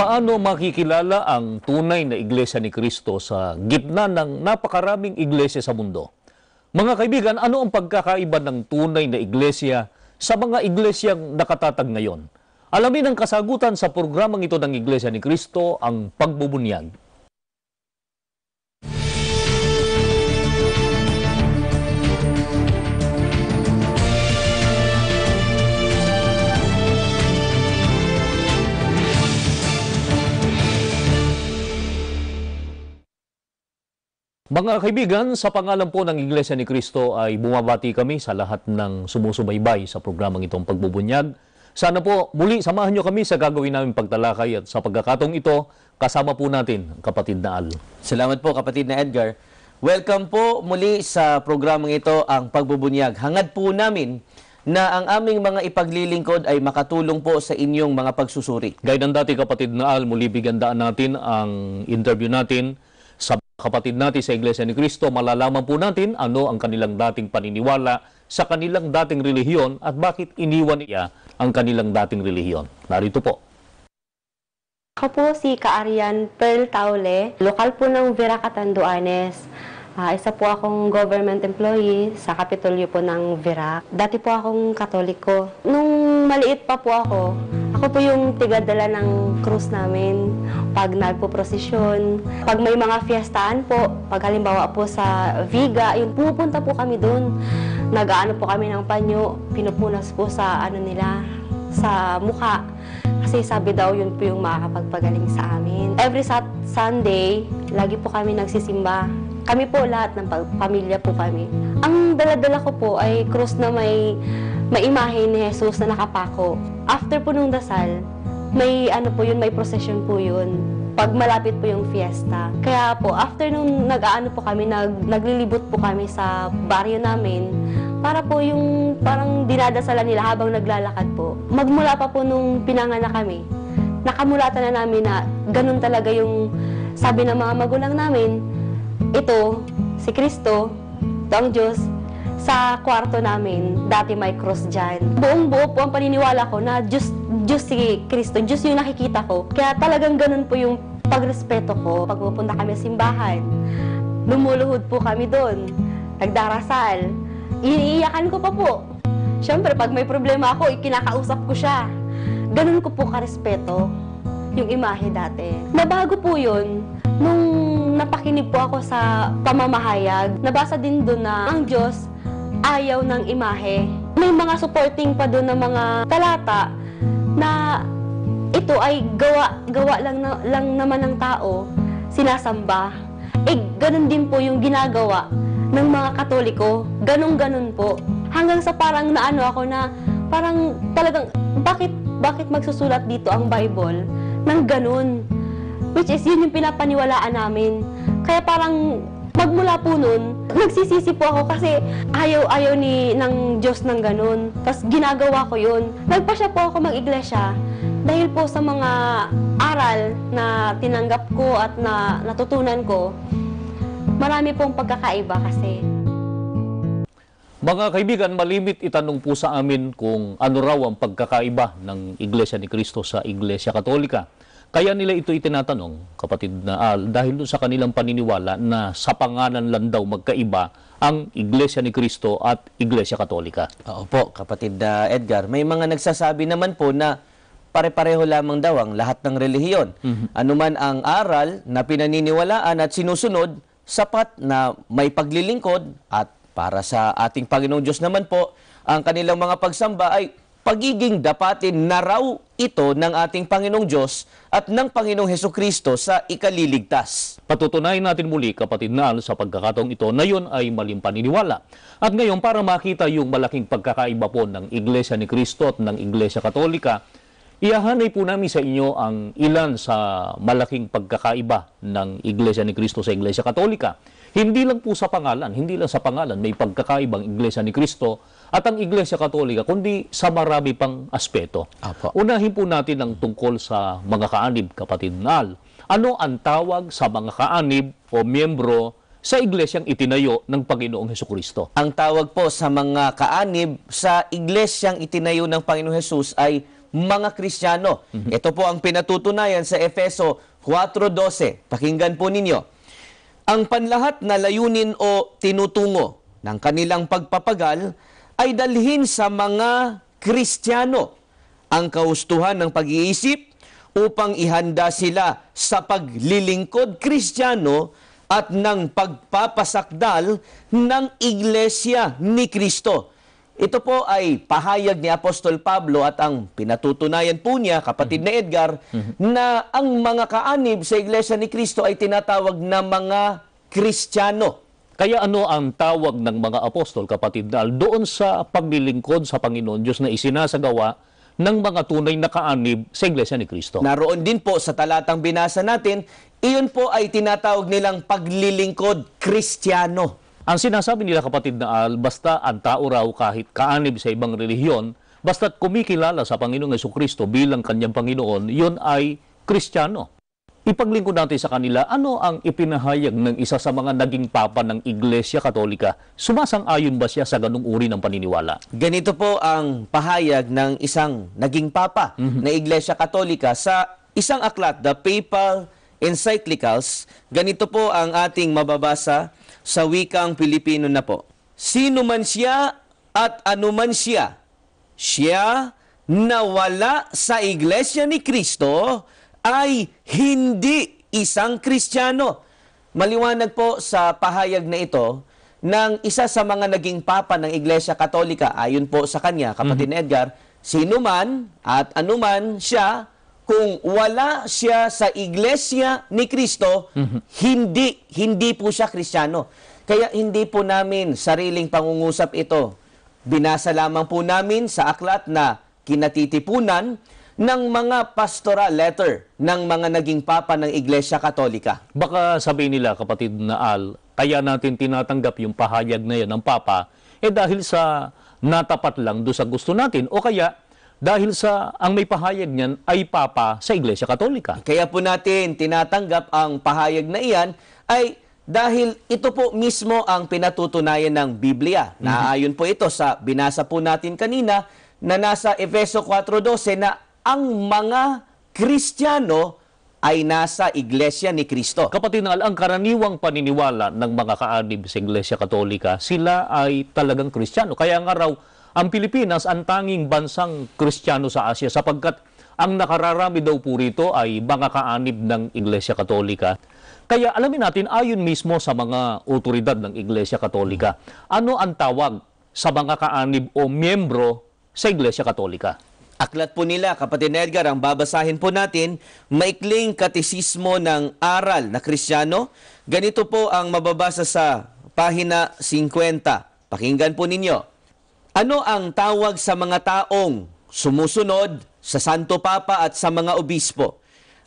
Paano makikilala ang tunay na iglesia ni Kristo sa gitna ng napakaraming iglesia sa mundo? Mga kaibigan, ano ang pagkakaiba ng tunay na iglesia sa mga iglesyang nakatatag ngayon? Alamin ang kasagutan sa programang ito ng Iglesia ni Kristo, ang pagbubunyag. Mga kaibigan, sa pangalan po ng Iglesia ni Kristo ay bumabati kami sa lahat ng sumusubaybay sa programang itong pagbubunyag. Sana po muli samahan nyo kami sa gagawin namin pagtalakay at sa pagkakatong ito, kasama po natin kapatid na Al. Salamat po kapatid na Edgar. Welcome po muli sa programang ito ang pagbubunyag. Hangad po namin na ang aming mga ipaglilingkod ay makatulong po sa inyong mga pagsusuri. Gaya ng dati kapatid na Al, muli bigandaan natin ang interview natin kapatid natin sa Iglesia ni Cristo. Malalaman po natin ano ang kanilang dating paniniwala sa kanilang dating relihiyon at bakit iniwan niya ang kanilang dating relihiyon. Narito po. Ako po si Kaarian Pearl Taule, lokal po ng Vera Catanduanes. Ah, isa po akong government employee sa Kapitolyo po ng Vera. Dati po akong katoliko. Nung maliit pa po ako, ako po yung tigadala ng krus namin pag nagpo-prosesyon. Pag may mga fiestaan po, pag halimbawa po sa Viga, yun, pumupunta po kami doon. Nagaano po kami ng panyo, pinupunas po sa ano nila, sa mukha. Kasi sabi daw yun po yung makakapagpagaling sa amin. Every sat Sunday, lagi po kami nagsisimba. Kami po lahat ng pa- pamilya po kami. Ang daladala ko po ay krus na may may ni Jesus na nakapako. After po nung dasal, may ano po yun, may procession po yun. Pag malapit po yung fiesta. Kaya po, after nung nag-aano po kami, nag, naglilibot po kami sa baryo namin, para po yung parang dinadasalan nila habang naglalakad po. Magmula pa po nung pinanganak kami, nakamulatan na namin na ganun talaga yung sabi ng mga magulang namin, ito, si Kristo, ito ang Diyos, sa kwarto namin, dati may cross dyan. Buong buo po ang paniniwala ko na Diyos, Diyos si Kristo, Diyos yung nakikita ko. Kaya talagang ganun po yung pagrespeto ko. Pag pupunta kami sa simbahan, lumuluhod po kami doon, nagdarasal, iniiyakan ko pa po. Siyempre, pag may problema ako, ikinakausap ko siya. Ganun ko po karespeto yung imahe dati. Nabago po yun nung napakinig po ako sa pamamahayag. Nabasa din doon na ang Diyos ayaw ng imahe. May mga supporting pa doon ng mga talata na ito ay gawa gawa lang na, lang naman ng tao, sinasamba. Eh ganun din po yung ginagawa ng mga Katoliko. Ganun-ganun po. Hanggang sa parang naano ako na parang talagang bakit bakit magsusulat dito ang Bible ng ganun? Which is yun yung pinapaniwalaan namin. Kaya parang magmula po nun, nagsisisi po ako kasi ayaw-ayaw ni ng Diyos ng ganun. Tapos ginagawa ko yun. Nagpa siya po ako mag-iglesia dahil po sa mga aral na tinanggap ko at na natutunan ko, marami pong pagkakaiba kasi. Mga kaibigan, malimit itanong po sa amin kung ano raw ang pagkakaiba ng Iglesia ni Cristo sa Iglesia Katolika. Kaya nila ito itinatanong, kapatid na Al, dahil doon sa kanilang paniniwala na sa pangalan lang daw magkaiba ang Iglesia ni Cristo at Iglesia Katolika. Oo po, kapatid na Edgar. May mga nagsasabi naman po na pare-pareho lamang daw ang lahat ng relihiyon. Anuman ang aral na pinaniniwalaan at sinusunod, sapat na may paglilingkod at para sa ating Panginoong Diyos naman po, ang kanilang mga pagsamba ay pagiging dapatin na raw ito ng ating Panginoong Diyos at ng Panginoong Heso Kristo sa ikaliligtas. Patutunayan natin muli, kapatid na sa pagkakataong ito na yun ay maling paniniwala. At ngayon, para makita yung malaking pagkakaiba po ng Iglesia ni Cristo at ng Iglesia Katolika, ihahanay po namin sa inyo ang ilan sa malaking pagkakaiba ng Iglesia ni Cristo sa Iglesia Katolika. Hindi lang po sa pangalan, hindi lang sa pangalan may pagkakaibang Iglesia ni Cristo at ang Iglesia Katolika, kundi sa marami pang aspeto. Apo. Unahin po natin ang tungkol sa mga kaanib, kapatid Nal. Ano ang tawag sa mga kaanib o miyembro sa iglesyang itinayo ng Panginoong Heso Kristo? Ang tawag po sa mga kaanib sa iglesyang itinayo ng Panginoong Hesus ay mga Kristiyano. Ito po ang pinatutunayan sa Efeso 4.12. Pakinggan po ninyo. Ang panlahat na layunin o tinutungo ng kanilang pagpapagal ay dalhin sa mga Kristiyano ang kaustuhan ng pag-iisip upang ihanda sila sa paglilingkod Kristiyano at ng pagpapasakdal ng Iglesia ni Kristo. Ito po ay pahayag ni Apostol Pablo at ang pinatutunayan po niya, kapatid na Edgar, na ang mga kaanib sa Iglesia ni Kristo ay tinatawag na mga Kristiyano. Kaya ano ang tawag ng mga apostol, kapatid Dal, doon sa paglilingkod sa Panginoon Diyos na isinasagawa ng mga tunay na kaanib sa Iglesia ni Kristo? Naroon din po sa talatang binasa natin, iyon po ay tinatawag nilang paglilingkod Kristiyano. Ang sinasabi nila kapatid na Al, basta ang tao raw kahit kaanib sa ibang relihiyon, basta't kumikilala sa Panginoong Yesu Kristo bilang kanyang Panginoon, yun ay Kristiyano. Ipaglingkod natin sa kanila, ano ang ipinahayag ng isa sa mga naging papa ng Iglesia Katolika? Sumasang-ayon ba siya sa ganung uri ng paniniwala? Ganito po ang pahayag ng isang naging papa na Iglesia Katolika sa isang aklat, the Papal Encyclicals. Ganito po ang ating mababasa sa wikang Pilipino na po. Sino man siya at anuman siya, siya na wala sa Iglesia ni Kristo ay hindi isang Kristiyano. Maliwanag po sa pahayag na ito ng isa sa mga naging papa ng Iglesia Katolika, ayon po sa kanya, kapatid na Edgar, sino man at anuman siya, kung wala siya sa Iglesia ni Kristo, hindi, hindi po siya Kristiyano. Kaya hindi po namin sariling pangungusap ito. Binasa lamang po namin sa aklat na kinatitipunan ng mga pastoral letter ng mga naging papa ng Iglesia Katolika. Baka sabihin nila, kapatid na Al, kaya natin tinatanggap yung pahayag na yan ng Papa, eh dahil sa natapat lang do sa gusto natin, o kaya dahil sa ang may pahayag niyan ay Papa sa Iglesia Katolika. Kaya po natin tinatanggap ang pahayag na iyan ay dahil ito po mismo ang pinatutunayan ng Biblia. Naayon po ito sa binasa po natin kanina na nasa Efeso 4.12 na ang mga Kristiyano ay nasa Iglesia ni Kristo. Kapatid na ang karaniwang paniniwala ng mga kaanib sa Iglesia Katolika, sila ay talagang Kristiyano. Kaya nga raw, ang Pilipinas ang tanging bansang Kristiyano sa Asia sapagkat ang nakararami daw po rito ay mga kaanib ng Iglesia Katolika. Kaya alamin natin, ayon mismo sa mga otoridad ng Iglesia Katolika, ano ang tawag sa mga kaanib o miyembro sa Iglesia Katolika? Aklat po nila, kapatid Edgar, ang babasahin po natin, maikling katisismo ng aral na kristyano. Ganito po ang mababasa sa pahina 50. Pakinggan po ninyo. Ano ang tawag sa mga taong sumusunod sa Santo Papa at sa mga obispo?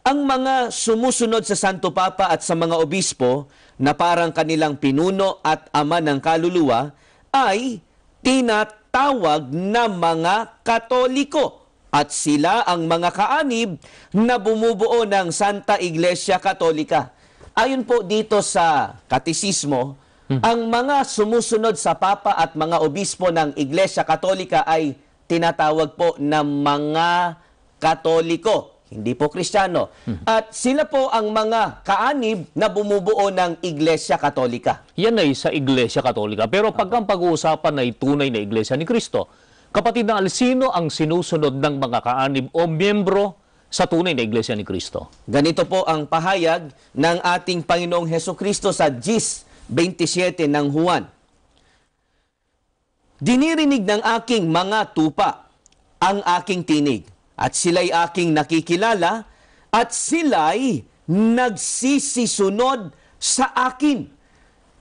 Ang mga sumusunod sa Santo Papa at sa mga obispo na parang kanilang pinuno at ama ng kaluluwa ay tinatawag na mga katoliko at sila ang mga kaanib na bumubuo ng Santa Iglesia Katolika. Ayon po dito sa katisismo, ang mga sumusunod sa Papa at mga obispo ng Iglesia Katolika ay tinatawag po na mga Katoliko, hindi po Kristiyano. At sila po ang mga kaanib na bumubuo ng Iglesia Katolika. Yan ay sa Iglesia Katolika. Pero pag ang pag-uusapan ay tunay na Iglesia ni Kristo, kapatid na sino ang sinusunod ng mga kaanib o miyembro sa tunay na Iglesia ni Kristo? Ganito po ang pahayag ng ating Panginoong Heso Kristo sa Gis 27 ng Juan. Dinirinig ng aking mga tupa ang aking tinig at sila'y aking nakikilala at sila'y nagsisisunod sa akin.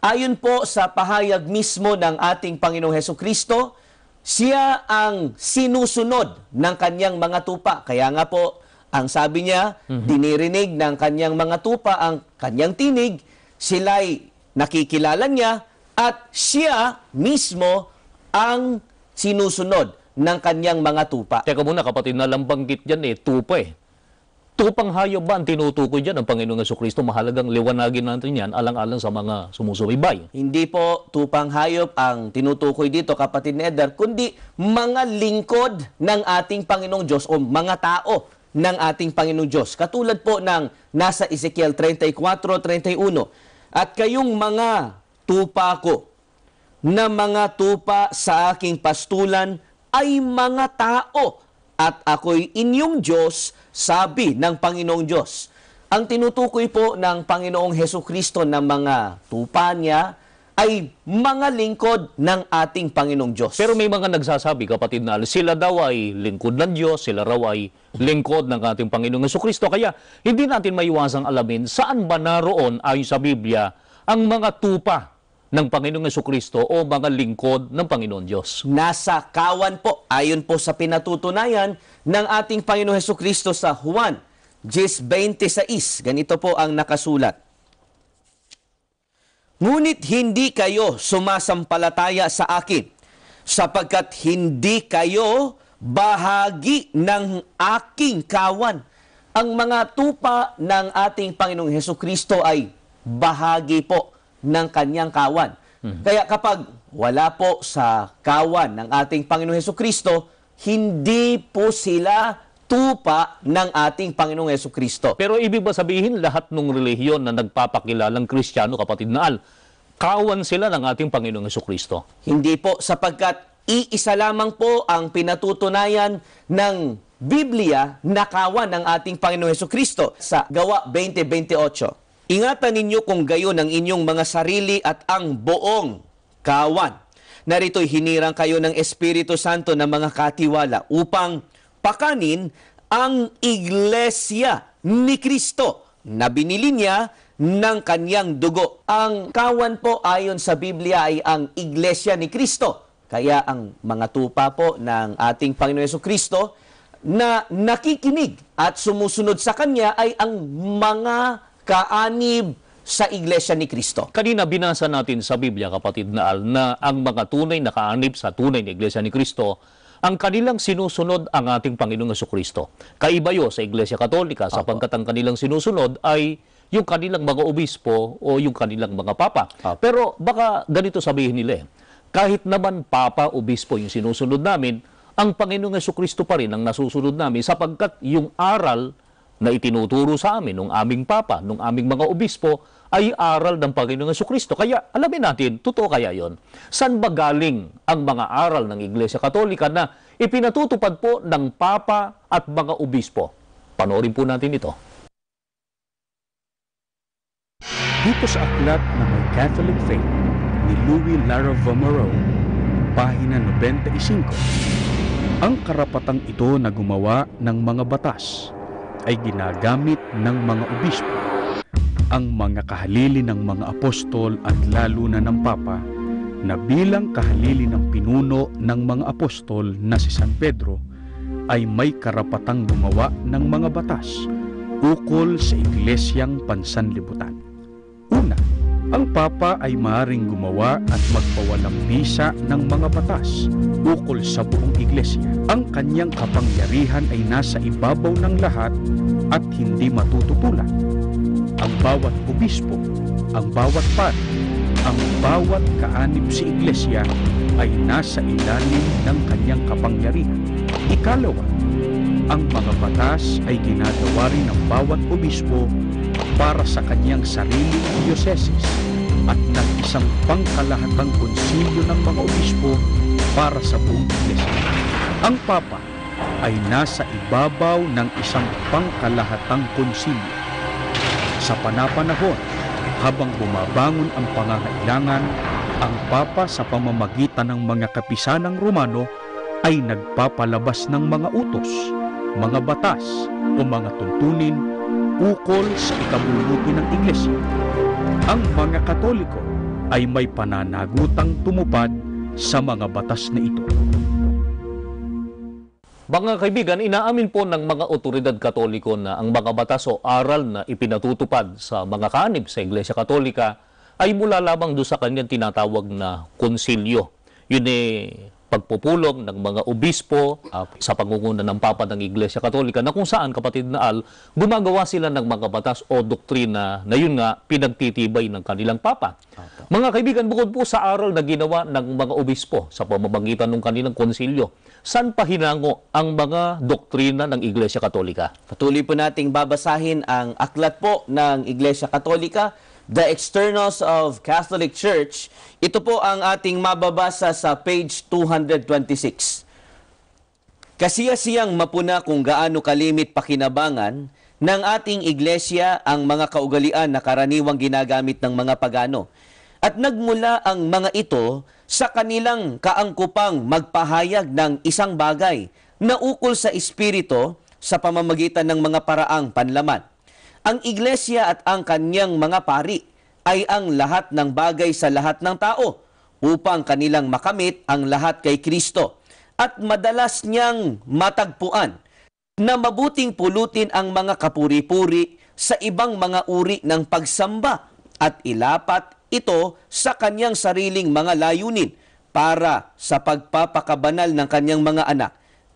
Ayon po sa pahayag mismo ng ating Panginoong Heso Kristo, siya ang sinusunod ng kanyang mga tupa. Kaya nga po, ang sabi niya, dinirinig ng kanyang mga tupa ang kanyang tinig, sila'y nakikilala niya at siya mismo ang sinusunod ng kanyang mga tupa. Teka muna kapatid, nalambanggit dyan eh, tupa eh. Tupang hayop ba ang tinutukoy dyan ng Panginoong Yeso Kristo? Mahalagang liwanagin natin yan alang-alang sa mga sumusubaybay. Hindi po tupang hayop ang tinutukoy dito, kapatid ni Edgar, kundi mga lingkod ng ating Panginoong Diyos o mga tao ng ating Panginoong Diyos. Katulad po ng nasa Ezekiel 34:31. At kayong mga tupa ko, na mga tupa sa aking pastulan ay mga tao at ako'y inyong Diyos, sabi ng Panginoong Diyos. Ang tinutukoy po ng Panginoong Heso Kristo na mga tupa niya ay mga lingkod ng ating Panginoong Diyos. Pero may mga nagsasabi, kapatid na, sila daw ay lingkod ng Diyos, sila raw ay lingkod ng ating Panginoong Yeso Kristo. Kaya hindi natin maiwasang alamin saan ba naroon ayon sa Biblia ang mga tupa ng Panginoong Yeso Kristo o mga lingkod ng Panginoon Diyos. nasa kawan po ayon po sa pinatutunayan ng ating Panginoong Heso Kristo sa Juan 10.26. Ganito po ang nakasulat. Ngunit hindi kayo sumasampalataya sa akin sapagkat hindi kayo bahagi ng aking kawan. Ang mga tupa ng ating Panginoong Heso Kristo ay bahagi po ng kanyang kawan. Kaya kapag wala po sa kawan ng ating Panginoong Heso Kristo, hindi po sila tupa ng ating Panginoong Heso Kristo. Pero ibig ba sabihin lahat ng relihiyon na nagpapakilalang Kristiyano, kapatid na al, kawan sila ng ating Panginoong Yeso Kristo? Hindi po sapagkat iisa lamang po ang pinatutunayan ng Biblia na kawan ng ating Panginoong Heso Kristo sa Gawa 20:28. Ingatan ninyo kung gayon ang inyong mga sarili at ang buong kawan. Narito'y hinirang kayo ng Espiritu Santo ng mga katiwala upang pakanin ang iglesia ni Kristo na binili niya ng kanyang dugo. Ang kawan po ayon sa Biblia ay ang iglesia ni Kristo. Kaya ang mga tupa po ng ating Panginoon Yeso Kristo na nakikinig at sumusunod sa Kanya ay ang mga kaanib sa iglesia ni Kristo. Kanina binasa natin sa Biblia, kapatid na al, na ang mga tunay na kaanib sa tunay na Iglesia ni Kristo, ang kanilang sinusunod ang ating Panginoong Kristo. Kaiba yun sa Iglesia Katolika sapagkat ang kanilang sinusunod ay yung kanilang mga obispo o yung kanilang mga papa. Apo. Pero baka ganito sabihin nila eh, kahit naman papa, obispo yung sinusunod namin, ang Panginoong Kristo pa rin ang nasusunod namin sapagkat yung aral na itinuturo sa amin ng aming papa, ng aming mga obispo, ay aral ng Panginoong Yeso Kristo. Kaya alamin natin, totoo kaya yon? San ba galing ang mga aral ng Iglesia Katolika na ipinatutupad po ng papa at mga obispo? Panoorin po natin ito. Dito sa aklat na may Catholic Faith ni Louis Laravemoreau, pahina 95, ang karapatang ito na gumawa ng mga batas ay ginagamit ng mga obispo, ang mga kahalili ng mga apostol at lalo na ng Papa na bilang kahalili ng pinuno ng mga apostol na si San Pedro ay may karapatang gumawa ng mga batas ukol sa iglesyang pansanlibutan. Una, ang Papa ay maaaring gumawa at magpawalang bisa ng mga batas ukol sa buong iglesia. Ang kanyang kapangyarihan ay nasa ibabaw ng lahat at hindi matututulan. Ang bawat obispo, ang bawat pari, ang bawat kaanib sa iglesia ay nasa ilalim ng kanyang kapangyarihan. Ikalawa, ang mga batas ay ginagawa rin ng bawat obispo para sa kanyang sariling dioceses at ng isang pangkalahatang konsilyo ng mga obispo para sa buong iglesia. Ang Papa ay nasa ibabaw ng isang pangkalahatang konsilyo. Sa panapanahon, habang bumabangon ang pangangailangan, ang Papa sa pamamagitan ng mga kapisanang Romano ay nagpapalabas ng mga utos, mga batas o mga tuntunin ukol sa ikabubuti ng Iglesia. Ang mga Katoliko ay may pananagutang tumupad sa mga batas na ito. Mga kaibigan, inaamin po ng mga otoridad katoliko na ang mga batas o aral na ipinatutupad sa mga kanib sa Iglesia Katolika ay mula lamang doon sa kanyang tinatawag na konsilyo. Yun eh, pagpupulong ng mga obispo Apo. sa pangunguna ng Papa ng Iglesia Katolika na kung saan, kapatid na Al, gumagawa sila ng mga batas o doktrina na yun nga pinagtitibay ng kanilang Papa. Mga kaibigan, bukod po sa aral na ginawa ng mga obispo sa pamamagitan ng kanilang konsilyo, saan pa hinango ang mga doktrina ng Iglesia Katolika? Patuloy po nating babasahin ang aklat po ng Iglesia Katolika, The Externals of Catholic Church. Ito po ang ating mababasa sa page 226. Kasiyasiyang mapuna kung gaano kalimit pakinabangan ng ating iglesia ang mga kaugalian na karaniwang ginagamit ng mga pagano. At nagmula ang mga ito sa kanilang kaangkupang magpahayag ng isang bagay na ukol sa espiritu sa pamamagitan ng mga paraang panlaman. Ang iglesia at ang kanyang mga pari ay ang lahat ng bagay sa lahat ng tao upang kanilang makamit ang lahat kay Kristo at madalas niyang matagpuan na mabuting pulutin ang mga kapuri-puri sa ibang mga uri ng pagsamba at ilapat ito sa kanyang sariling mga layunin para sa pagpapakabanal ng kanyang mga anak.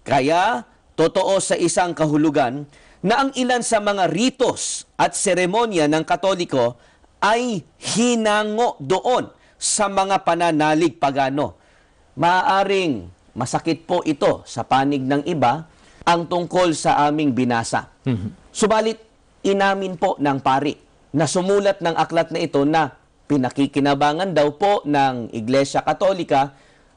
Kaya, totoo sa isang kahulugan na ang ilan sa mga ritos at seremonya ng Katoliko ay hinango doon sa mga pananalig pagano. Maaring masakit po ito sa panig ng iba ang tungkol sa aming binasa. Subalit, inamin po ng pari na sumulat ng aklat na ito na pinakikinabangan daw po ng Iglesia Katolika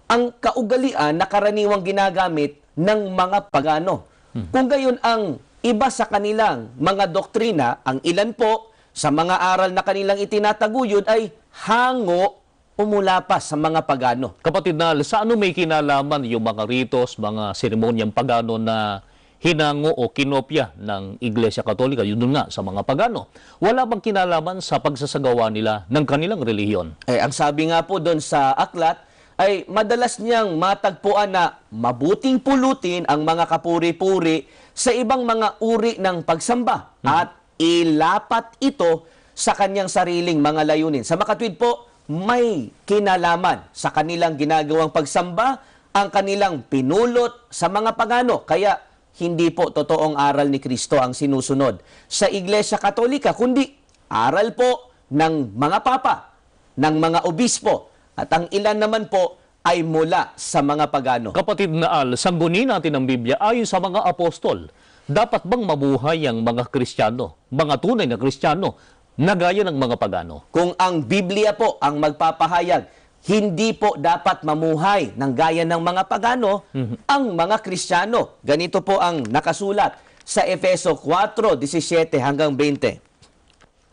ang kaugalian na karaniwang ginagamit ng mga pagano. Kung gayon ang iba sa kanilang mga doktrina, ang ilan po sa mga aral na kanilang itinataguyod ay hango umula pa sa mga pagano. Kapatid na, sa ano may kinalaman yung mga ritos, mga seremonyang pagano na hinango o kinopya ng Iglesia Katolika, yun nga, sa mga pagano. Wala bang kinalaman sa pagsasagawa nila ng kanilang relihiyon? Eh, ang sabi nga po doon sa aklat, ay madalas niyang matagpuan na mabuting pulutin ang mga kapuri-puri sa ibang mga uri ng pagsamba at ilapat ito sa kanyang sariling mga layunin. Sa makatwid po, may kinalaman sa kanilang ginagawang pagsamba ang kanilang pinulot sa mga pagano. Kaya hindi po totoong aral ni Kristo ang sinusunod sa Iglesia Katolika, kundi aral po ng mga papa, ng mga obispo, at ang ilan naman po ay mula sa mga pagano. Kapatid na Al, sangguni natin ang Biblia ayon sa mga apostol. Dapat bang mabuhay ang mga Kristiyano, mga tunay na Kristiyano, na gaya ng mga pagano? Kung ang Biblia po ang magpapahayag, hindi po dapat mamuhay ng gaya ng mga pagano ang mga Kristiyano. Ganito po ang nakasulat sa Efeso 4:17 hanggang 20.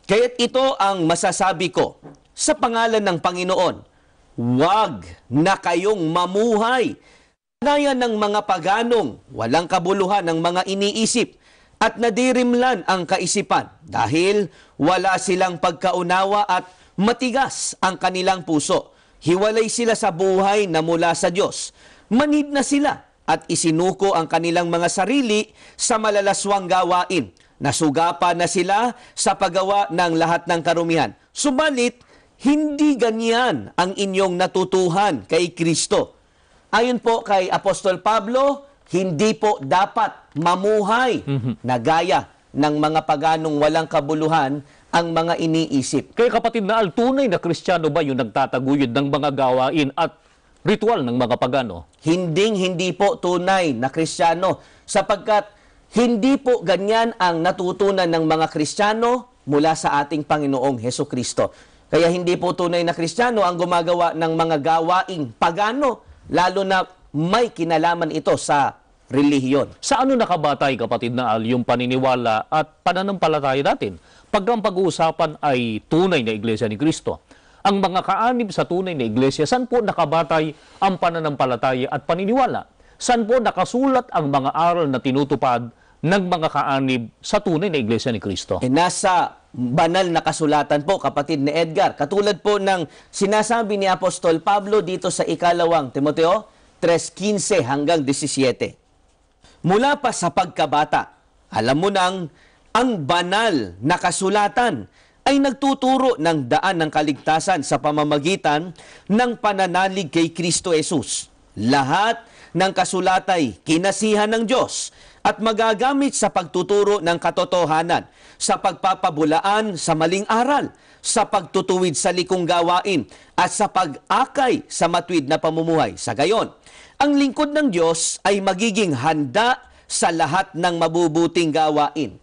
Kaya't ito ang masasabi ko sa pangalan ng Panginoon, huwag na kayong mamuhay gaya ng mga paganong walang kabuluhan ng mga iniisip at nadirimlan ang kaisipan dahil wala silang pagkaunawa at matigas ang kanilang puso. Hiwalay sila sa buhay na mula sa Diyos. Manid na sila at isinuko ang kanilang mga sarili sa malalaswang gawain. Nasugapa na sila sa paggawa ng lahat ng karumihan. Subalit, hindi ganyan ang inyong natutuhan kay Kristo. Ayon po kay Apostol Pablo, hindi po dapat mamuhay na gaya ng mga paganong walang kabuluhan ang mga iniisip. Kaya kapatid na Al, tunay na Kristiyano ba yung nagtataguyod ng mga gawain at ritual ng mga pagano? Hinding hindi po tunay na Kristiyano sapagkat hindi po ganyan ang natutunan ng mga Kristiyano mula sa ating Panginoong Heso Kristo. Kaya hindi po tunay na Kristiyano ang gumagawa ng mga gawaing pagano, lalo na may kinalaman ito sa relihiyon. Sa ano nakabatay, kapatid na Al, yung paniniwala at pananampalataya natin? Pag ang pag-uusapan ay tunay na Iglesia ni Kristo, ang mga kaanib sa tunay na Iglesia, saan po nakabatay ang pananampalataya at paniniwala? Saan po nakasulat ang mga aral na tinutupad ng mga kaanib sa tunay na Iglesia ni Kristo? Eh, nasa banal na kasulatan po, kapatid ni Edgar. Katulad po ng sinasabi ni Apostol Pablo dito sa ikalawang Timoteo 3.15 hanggang 17. Mula pa sa pagkabata, alam mo nang ang banal na kasulatan ay nagtuturo ng daan ng kaligtasan sa pamamagitan ng pananalig kay Kristo Jesus. lahat ng kasulatay kinasihan ng Diyos at magagamit sa pagtuturo ng katotohanan, sa pagpapabulaan sa maling aral, sa pagtutuwid sa likong gawain, at sa pag-akay sa matwid na pamumuhay. Sa gayon, ang lingkod ng Diyos ay magiging handa sa lahat ng mabubuting gawain.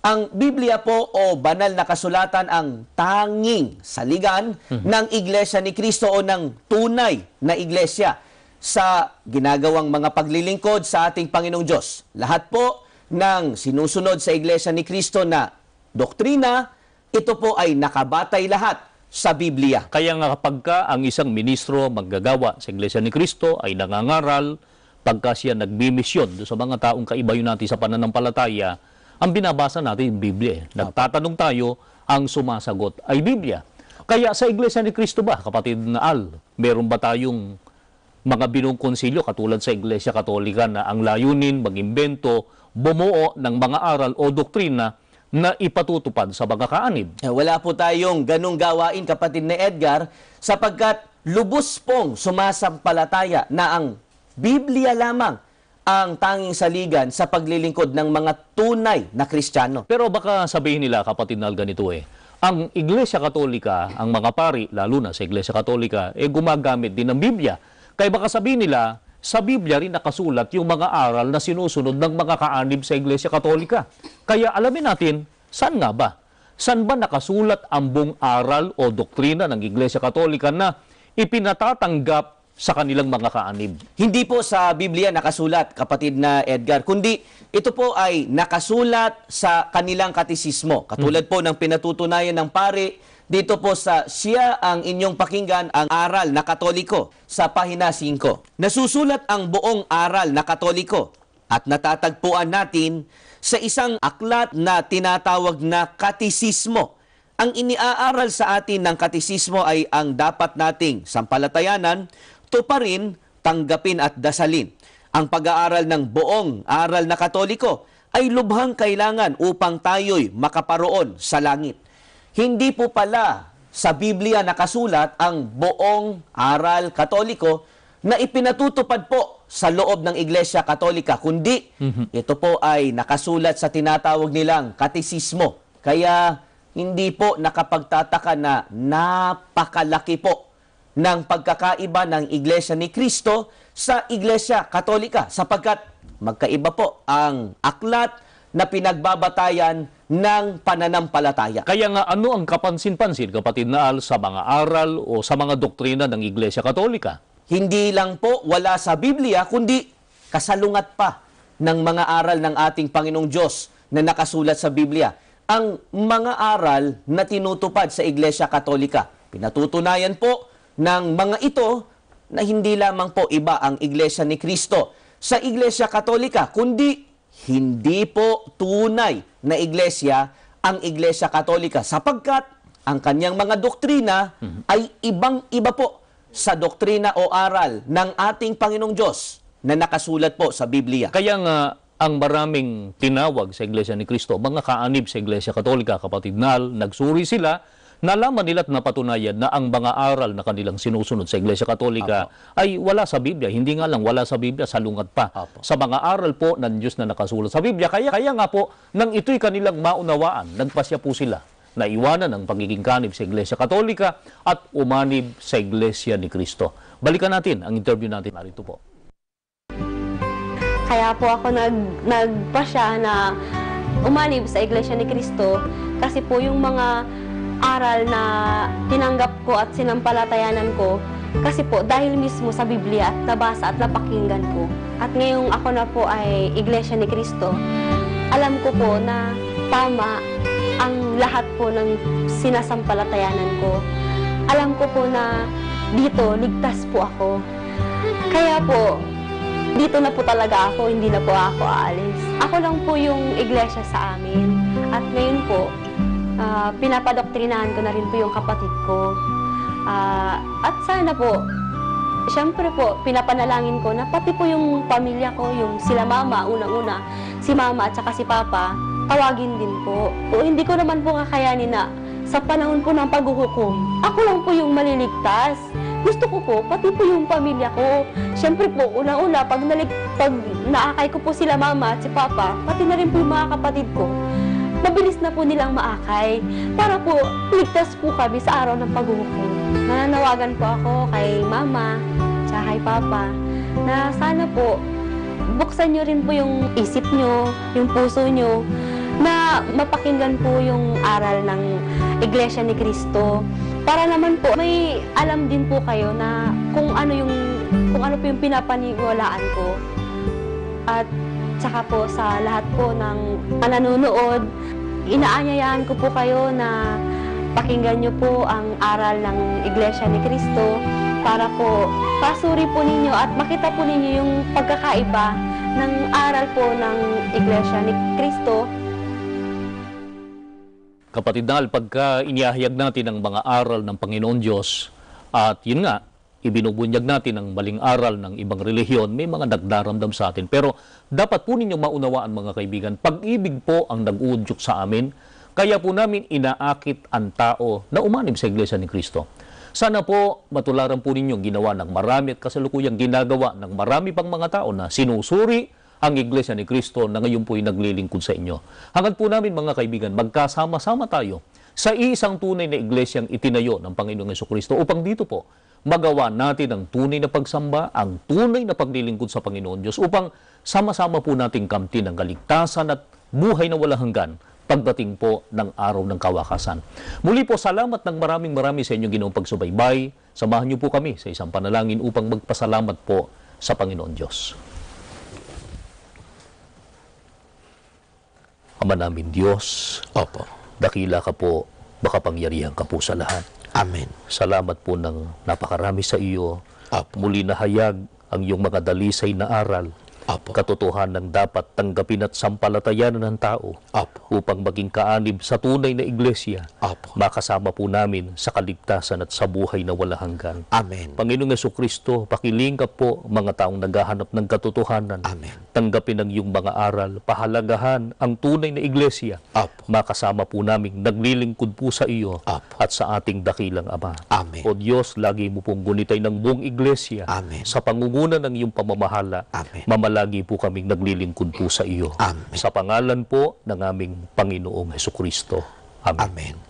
Ang Biblia po o banal na kasulatan ang tanging saligan ng Iglesia ni Kristo o ng tunay na Iglesia sa ginagawang mga paglilingkod sa ating Panginoong Diyos. Lahat po ng sinusunod sa Iglesia ni Kristo na doktrina, ito po ay nakabatay lahat sa Biblia. Kaya nga kapag ka ang isang ministro maggagawa sa Iglesia ni Cristo ay nangangaral, pagka siya nagbimisyon sa mga taong kaibayo natin sa pananampalataya, ang binabasa natin yung Biblia. Nagtatanong tayo, ang sumasagot ay Biblia. Kaya sa Iglesia ni Cristo ba, kapatid na Al, meron ba tayong mga binong konsilyo katulad sa Iglesia Katolika na ang layunin, mag-imbento, bumuo ng mga aral o doktrina na ipatutupad sa mga kaanib? Eh, Wala po tayong ganong gawain, kapatid na Edgar, sapagkat lubos pong sumasampalataya na ang Biblia lamang ang tanging saligan sa paglilingkod ng mga tunay na Kristiyano. Pero baka sabihin nila, kapatid na ganito eh, ang Iglesia Katolika, ang mga pari, lalo na sa Iglesia Katolika, eh gumagamit din ng Biblia. Kaya baka sabihin nila, sa Biblia rin nakasulat yung mga aral na sinusunod ng mga kaanib sa Iglesia Katolika. Kaya alamin natin, saan nga ba? Saan ba nakasulat ang buong aral o doktrina ng Iglesia Katolika na ipinatatanggap sa kanilang mga kaanib? Hindi po sa Biblia nakasulat, kapatid na Edgar, kundi ito po ay nakasulat sa kanilang katisismo. Katulad po ng pinatutunayan ng pare dito po sa siya ang inyong pakinggan ang aral na katoliko sa pahina 5. Nasusulat ang buong aral na katoliko at natatagpuan natin sa isang aklat na tinatawag na katisismo. Ang iniaaral sa atin ng katisismo ay ang dapat nating sampalatayanan, tuparin, tanggapin at dasalin. Ang pag-aaral ng buong aral na katoliko ay lubhang kailangan upang tayo'y makaparoon sa langit. Hindi po pala sa Biblia nakasulat ang buong aral katoliko na ipinatutupad po sa loob ng Iglesia Katolika, kundi ito po ay nakasulat sa tinatawag nilang katisismo. Kaya hindi po nakapagtataka na napakalaki po ng pagkakaiba ng Iglesia ni Kristo sa Iglesia Katolika sapagkat magkaiba po ang aklat na pinagbabatayan ng pananampalataya. Kaya nga ano ang kapansin-pansin, kapatid na Al, sa mga aral o sa mga doktrina ng Iglesia Katolika? Hindi lang po wala sa Biblia, kundi kasalungat pa ng mga aral ng ating Panginoong Diyos na nakasulat sa Biblia. Ang mga aral na tinutupad sa Iglesia Katolika. Pinatutunayan po ng mga ito na hindi lamang po iba ang Iglesia ni Kristo sa Iglesia Katolika, kundi hindi po tunay na iglesia ang Iglesia Katolika sapagkat ang kanyang mga doktrina ay ibang-iba po sa doktrina o aral ng ating Panginoong Diyos na nakasulat po sa Biblia. Kaya nga, ang maraming tinawag sa Iglesia ni Cristo, mga kaanib sa Iglesia Katolika, kapatid Nal, nagsuri sila, nalaman nila at napatunayan na ang mga aral na kanilang sinusunod sa Iglesia Katolika ay wala sa Biblia. Hindi nga lang wala sa Biblia, salungat pa. Apo. Sa mga aral po ng Diyos na nakasulat sa Biblia. Kaya, kaya nga po, nang ito'y kanilang maunawaan, nagpasya po sila na iwanan ang pagiging kanib sa Iglesia Katolika at umanib sa Iglesia ni Cristo. Balikan natin ang interview natin narito po. Kaya po ako nag, nagpasya na umanib sa Iglesia ni Cristo kasi po yung mga aral na tinanggap ko at sinampalatayanan ko kasi po dahil mismo sa Biblia at nabasa at napakinggan ko. At ngayong ako na po ay Iglesia ni Cristo, alam ko po na tama ang lahat po ng sinasampalatayanan ko. Alam ko po na dito ligtas po ako. Kaya po, dito na po talaga ako, hindi na po ako aalis. Ako lang po yung iglesia sa amin. At ngayon po, ah, pinapadoktrinahan ko na rin po yung kapatid ko. Ah, at sana po, syempre po, pinapanalangin ko na pati po yung pamilya ko, yung sila mama, unang-una, si mama at saka si papa, tawagin din po. O hindi ko naman po kakayanin na sa panahon po ng paghuhukom, ako lang po yung maliligtas. gusto ko po, pati po yung pamilya ko. Siyempre po, una-una, pag, nalik, pag naakay ko po sila mama at si papa, pati na rin po yung mga kapatid ko, mabilis na po nilang maakay para po ligtas po kami sa araw ng paghuhukom. Nananawagan po ako kay mama, tsaka kay papa, na sana po buksan nyo rin po yung isip nyo, yung puso nyo, na mapakinggan po yung aral ng Iglesia ni Cristo. Para naman po, may alam din po kayo na kung ano yung kung ano po yung pinapaniwalaan ko. At tsaka po sa lahat po ng mananunood, inaanyayahan ko po kayo na pakinggan nyo po ang aral ng Iglesia ni Cristo para po pasuri po ninyo at makita po ninyo yung pagkakaiba ng aral po ng Iglesia ni Cristo. Kapatid Nal, pagka inihahayag natin ang mga aral ng Panginoon Diyos at yun nga, ibinubunyag natin ang maling aral ng ibang relihiyon, may mga nagdaramdam sa atin. Pero dapat po ninyo maunawaan mga kaibigan, pag-ibig po ang nag-uudyok sa amin, kaya po namin inaakit ang tao na umanib sa Iglesia ni Kristo. Sana po matularan po ninyo ang ginawa ng marami at kasalukuyang ginagawa ng marami pang mga tao na sinusuri ang Iglesia ni Kristo na ngayon po ay naglilingkod sa inyo. Hangad po namin mga kaibigan, magkasama-sama tayo sa isang tunay na iglesyang itinayo ng Panginoong Yeso Kristo upang dito po magawa natin ang tunay na pagsamba, ang tunay na paglilingkod sa Panginoon Diyos upang sama-sama po nating kamtin ang kaligtasan at buhay na walang hanggan pagdating po ng araw ng kawakasan. Muli po, salamat ng maraming marami sa inyong ginoong pagsubaybay. Samahan niyo po kami sa isang panalangin upang magpasalamat po sa Panginoon Diyos. Ama namin Diyos, Opo. Dakila ka po, makapangyarihan ka po sa lahat. Amen. Salamat po ng napakarami sa iyo. Opo. Muli na hayag ang iyong mga dalisay na aral. Opo. Katotohanan tanggapin tanggapin at sampalatayanan ng tao Opo. upang maging kaanib sa tunay na iglesia. Opo. Makasama po namin sa kaligtasan at sa buhay na walang hanggan. Amen. Panginoong Yeso Kristo, pakiling ka po mga taong naghahanap ng katotohanan. Amen. Tanggapin ang iyong mga aral, pahalagahan ang tunay na iglesia. Opo. Makasama po namin naglilingkod po sa iyo Opo. at sa ating dakilang Ama. Amen. O Diyos, lagi mo pong gunitay ng buong iglesia Amen. sa pangunguna ng iyong pamamahala. Amen. Mamalagi po kaming naglilingkod po sa iyo. Amen. Sa pangalan po ng aming Panginoong Heso Kristo. Amen. Amen.